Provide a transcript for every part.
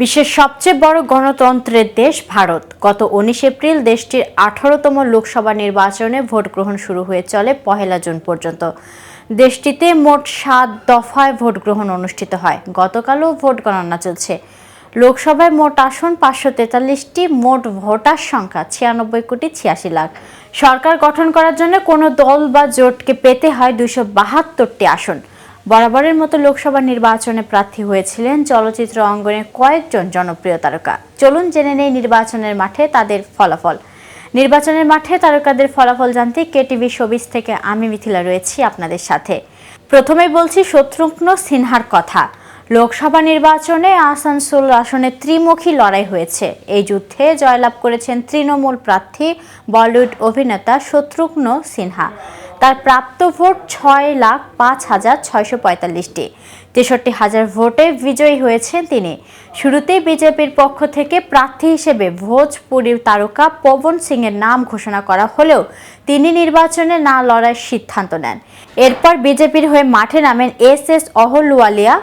বিশ্বের সবচেয়ে বড় গণতন্ত্রের দেশ ভারত। গত উনিশ এপ্রিল দেশটির আঠারোতম লোকসভা নির্বাচনে ভোট গ্রহণ শুরু হয়ে চলে পহেলা জুন পর্যন্ত। দেশটিতে মোট সাত দফায় ভোট গ্রহণ অনুষ্ঠিত হয়। গতকালও ভোট গণনা চলছে। লোকসভায় মোট আসন পাঁচশো তেতাল্লিশটি, মোট ভোটার সংখ্যা ছিয়ানব্বই কোটি ছিয়াশি লাখ। সরকার গঠন করার জন্য কোনো দল বা জোটকে পেতে হয় দুশো বাহাত্তরটি আসন। বরাবরের মতো লোকসভা নির্বাচনে প্রার্থী হয়েছিলেন চলচ্চিত্র অঙ্গনের কয়েকজন জনপ্রিয় তারকা। চলুন জেনে নেই নির্বাচনের মাঠে তাদের ফলাফল। নির্বাচনের মাঠে তারকাদের ফলাফল জানতে কেটিভি শোবিস থেকে আমি মিথিলা রয়েছি আপনাদের সাথে। প্রথমেই বলছি শত্রুঘ্ন সিনহার কথা। লোকসভা নির্বাচনে আসানসোল আসনে ত্রিমুখী লড়াই হয়েছে। এই যুদ্ধে জয়লাভ করেছেন তৃণমূল প্রার্থী বলিউড অভিনেতা শত্রুঘ্ন সিনহা। তার প্রাপ্ত ভোট ছয় লাখ পাঁচ হাজার ছয়শো পঁয়তাল্লিশটি। তেষট্টি হাজার ভোটে বিজয়ী হয়েছেন তিনি। শুরুতেই বিজেপির পক্ষ থেকে প্রার্থী হিসেবে ভোজপুরীর তারকা পবন সিংয়ের নাম ঘোষণা করা হলেও তিনি নির্বাচনে না লড়ার সিদ্ধান্ত নেন। এরপর বিজেপির হয়ে মাঠে নামেন এস এস অহলুয়ালিয়া।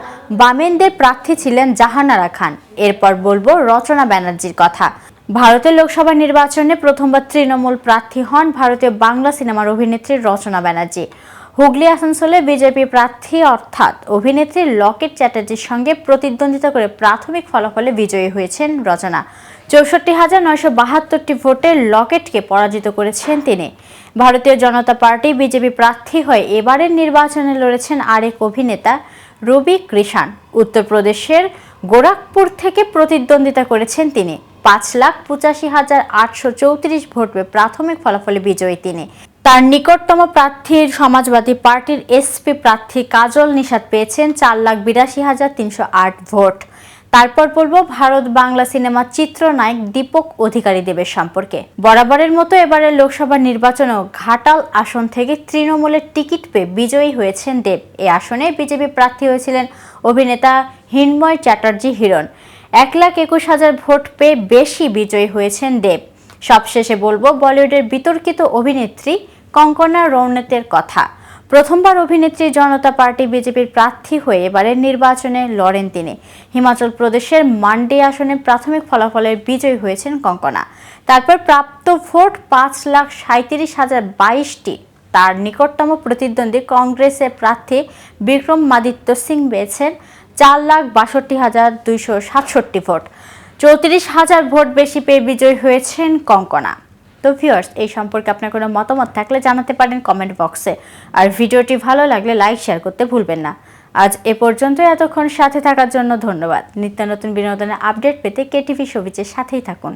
বামেনদের প্রার্থী ছিলেন জাহানারা খান। এরপর বলব রচনা ব্যানার্জির কথা। ভারতের লোকসভা নির্বাচনে প্রথমবার তৃণমূল প্রার্থী হন ভারতীয় বাংলা সিনেমার অভিনেত্রী রচনা ব্যানার্জি। হুগলি আসানসোলে বিজেপি প্রার্থী অর্থাৎ অভিনেত্রী লকেট চ্যাটার্জির সঙ্গে প্রতিদ্বন্দ্বিতা করে প্রাথমিক ফলাফলে বিজয়ী হয়েছেন রচনা। চৌষট্টি হাজার নয়শো বাহাত্তরটি ভোটে লকেটকে পরাজিত করেছেন তিনি। ভারতীয় জনতা পার্টি বিজেপি প্রার্থী হয়ে এবারের নির্বাচনে লড়েছেন আরেক অভিনেতা, রবি কৃষাণ। উত্তরপ্রদেশের গোরাখপুর থেকে প্রতিদ্বন্দ্বিতা করেছেন তিনি। পাঁচ লাখ পঁচাশি হাজার আটশো চৌত্রিশ ভোট প্রাথমিক ফলাফলে বিজয়ী তিনি। তার নিকটতম প্রার্থীর সমাজবাদী পার্টির এসপি প্রার্থী কাজল নিষাদ পেয়েছেন চার লাখ বিরাশি হাজার তিনশো আট ভোট। তারপর বলব, ভারত বাংলা সিনেমার চিত্রনায়ক দীপক অধিকারী দেবের সম্পর্কে। বরাবরের মতো এবারের লোকসভা নির্বাচনেও ঘাটাল আসন থেকে তৃণমূলের টিকিট পেয়ে বিজয়ী হয়েছেন দেব। এই আসনে বিজেপি প্রার্থী হয়েছিলেন অভিনেতা হিন্ময় চ্যাটার্জি হিরণ। এক লাখ একুশ হাজার ভোট পেয়ে বেশি বিজয়ী হয়েছেন দেব। সবশেষে বলব বলিউডের বিতর্কিত অভিনেত্রী কঙ্কনা রৌনতের কথা। প্রথমবার অভিনেত্রী জনতা পার্টি বিজেপির প্রার্থী হয়ে এবারের নির্বাচনে লড়েন তিনি। হিমাচল প্রদেশের মান্ডি আসনে প্রাথমিক ফলাফলের বিজয়ী হয়েছেন কঙ্কনা। তারপর প্রাপ্ত ভোট পাঁচ লাখ সাঁত্রিশ হাজার বাইশটি। তার নিকটতম প্রতিদ্বন্দ্বী কংগ্রেসের প্রার্থী বিক্রম মাদিত্য সিং পেয়েছেন। চার লাখ বাষট্টি হাজার দুইশো সাতষট্টি ভোট। চৌত্রিশ হাজার ভোট বেশি পেয়ে বিজয়ী হয়েছেন কঙ্কনা। তো ভিউয়ার্স এই সম্পর্কে আপনার কোনো মতামত থাকলে জানাতে পারেন কমেন্ট বক্সে আর ভিডিওটি ভালো লাগলে লাইক শেয়ার করতে ভুলবেন না। আজ এ পর্যন্ত এতক্ষণ সাথে থাকার জন্য ধন্যবাদ। নিত্য নতুন বিনোদনের আপডেট পেতে কেটিভি সবিচের সাথেই থাকুন।